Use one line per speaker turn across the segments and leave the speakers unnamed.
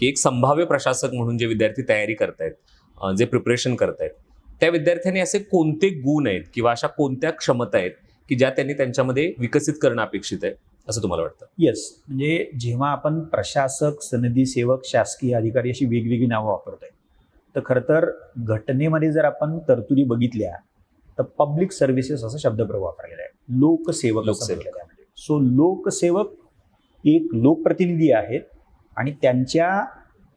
की एक संभाव्य प्रशासक म्हणून जे विद्यार्थी तयारी करतायत जे प्रिपरेशन करतायत त्या विद्यार्थ्यांनी असे कोणते गुण आहेत किंवा अशा कोणत्या क्षमता आहेत की ज्या त्यांनी त्यांच्यामध्ये विकसित करणं अपेक्षित आहे असं तुम्हाला वाटतं?
येस म्हणजे जेव्हा आपण प्रशासक सनदी सेवक शासकीय अधिकारी अशी वेगवेगळी नावं वापरतोय तर खरं तर घटनेमध्ये जर आपण तरतुदी बघितल्या तर पब्लिक सर्व्हिसेस असा शब्दप्रयोग वापरलेला आहे. लोकसेवक
लोकसेवक.
सो लोकसेवक एक लोकप्रतिनिधी आहेत आणि त्यांच्या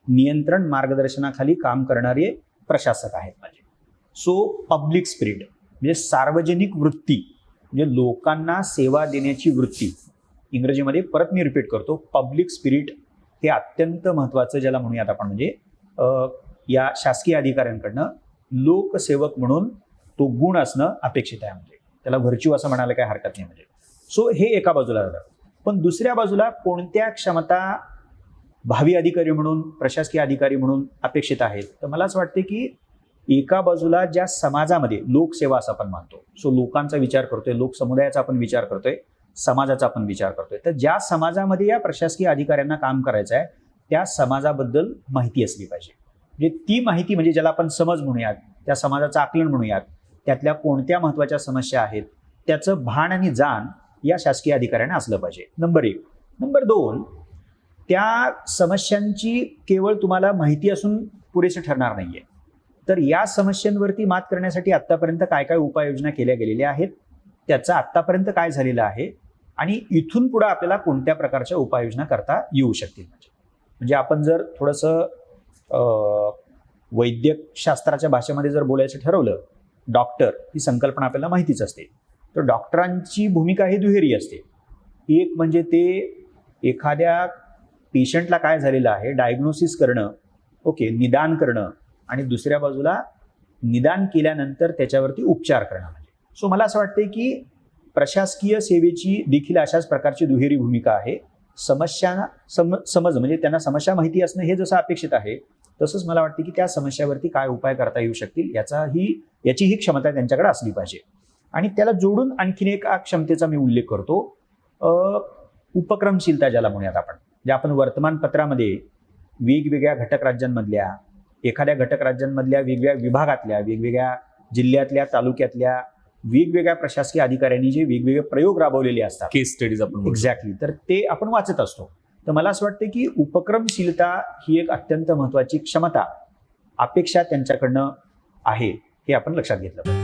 नियंत्रण मार्गदर्शनाखाली काम करणारे प्रशासक आहेत. माझे सो पब्लिक स्पिरिट म्हणजे सार्वजनिक वृत्ती म्हणजे लोकांना सेवा देण्याची वृत्ती इंग्रजीमध्ये परत मी रिपीट करतो पब्लिक स्पिरिट हे अत्यंत महत्त्वाचं ज्याला म्हणूयात आपण म्हणजे या शासकीय अधिकाऱ्यांकडनं लोकसेवक म्हणून तो गुण असणं अपेक्षित आहे म्हणजे त्याला व्हर्च्यू असं म्हणायला काही हरकत नाही म्हणजे. सो हे एका बाजूला झालं पण दुसऱ्या बाजूला कोणत्या क्षमता भावी अधिकारी म्हणून प्रशासकीय अधिकारी म्हणून अपेक्षित आहेत. तर मला असं वाटते की एका बाजूला ज्या समाजामध्ये लोकसेवा असं आपण मानतो सो लोकांचा विचार करतोय लोकसमुदायाचा आपण विचार करतोय समाजाचा आपण विचार करतोय तर ज्या समाजामध्ये या प्रशासकीय अधिकाऱ्यांना काम करायचं आहे त्या समाजाबद्दल माहिती असली पाहिजे. म्हणजे ती माहिती म्हणजे ज्याला आपण समज म्हणूयात त्या समाजाचं आकलन म्हणूयात त्यातल्या कोणत्या महत्त्वाच्या समस्या आहेत त्याचं भान आणि जाण या शासकीय अधिकाऱ्यांना असलं पाहिजे. नंबर एक. नंबर दोन त्या समस्यांची केवळ तुम्हाला माहिती असून पुरेसे ठरणार नाहीये. तर या समस्यांवरती मात करण्यासाठी आत्तापर्यंत काय काय उपाययोजना केल्या गेलेल्या आहेत? त्याचा आत्तापर्यंत काय झालेलं आहे? आणि इथून पुढे आपल्याला कोणत्या प्रकारच्या उपाययोजना करता येऊ शकतील? म्हणजे म्हणजे आपण जर थोडंसं वैद्यकशास्त्राच्या भाषेमध्ये जर बोलायचं ठरवलं डॉक्टर ही संकल्पना आपल्याला माहितीच असते. तर डॉक्टरांची भूमिका ही दुहेरी असते. एक म्हणजे ते एखाद्या पेशंटला काय झालेलं आहे? डायग्नोसिस करणं ओके निदान करणं आणि दुसऱ्या बाजूला निदान केल्यानंतर त्याच्यावरती उपचार करणं म्हणजे. सो मला असं वाटतं की प्रशासकीय सेवेची देखील अशाच प्रकारची दुहेरी भूमिका आहे. समस्या सम समज म्हणजे त्यांना समस्या माहिती असणं हे जसं अपेक्षित आहे तसंच मला वाटतं की त्या समस्यावरती काय उपाय करता येऊ शकतील याचाही याची ही क्षमता त्यांच्याकडे असली पाहिजे. आणि त्याला जोडून आणखीन एक क्षमतेचा मी उल्लेख करतो. उपक्रमशीलता ज्याला म्हणूयात आपण. जे आपण वर्तमानपत्रामध्ये वेगवेगळ्या घटक राज्यांमधल्या एखाद्या घटक राज्यांमधल्या वेगवेगळ्या विभागातल्या वेगवेगळ्या जिल्ह्यातल्या तालुक्यातल्या वेगवेगळ्या प्रशासकीय अधिकाऱ्यांनी जे वेगवेगळे प्रयोग राबवलेले असतात.
केस स्टडीज आपण.
एक्झॅक्टली तर ते आपण वाचत असतो. तर मला असं वाटतं की उपक्रमशीलता ही एक अत्यंत महत्वाची क्षमता अपेक्षा त्यांच्याकडनं आहे हे आपण लक्षात घेतलं पाहिजे.